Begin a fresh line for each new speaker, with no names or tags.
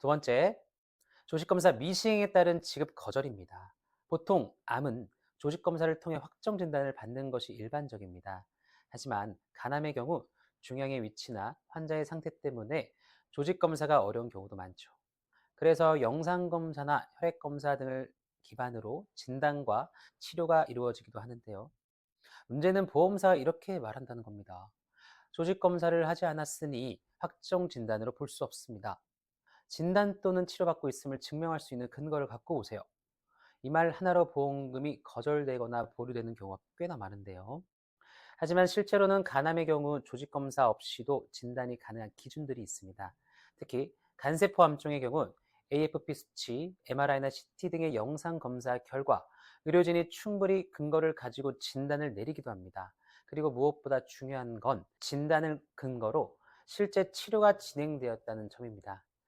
두 번째, 조직검사 미시행에 따른 지급 거절입니다. 보통 암은 조직검사를 통해 확정 진단을 받는 것이 일반적입니다. 하지만 간암의 경우 중량의 위치나 환자의 상태 때문에 조직검사가 어려운 경우도 많죠. 그래서 영상검사나 혈액검사 등을 기반으로 진단과 치료가 이루어지기도 하는데요. 문제는 보험사가 이렇게 말한다는 겁니다. 조직검사를 하지 않았으니 확정 진단으로 볼 수 없습니다. 진단 또는 치료받고 있음을 증명할 수 있는 근거를 갖고 오세요. 이 말 하나로 보험금이 거절되거나 보류되는 경우가 꽤나 많은데요. 하지만 실제로는 간암의 경우 조직검사 없이도 진단이 가능한 기준들이 있습니다. 특히 간세포 암종의 경우 AFP 수치, MRI나 CT 등의 영상 검사 결과 의료진이 충분히 근거를 가지고 진단을 내리기도 합니다. 그리고 무엇보다 중요한 건 진단을 근거로 실제 치료가 진행되었다는 점입니다.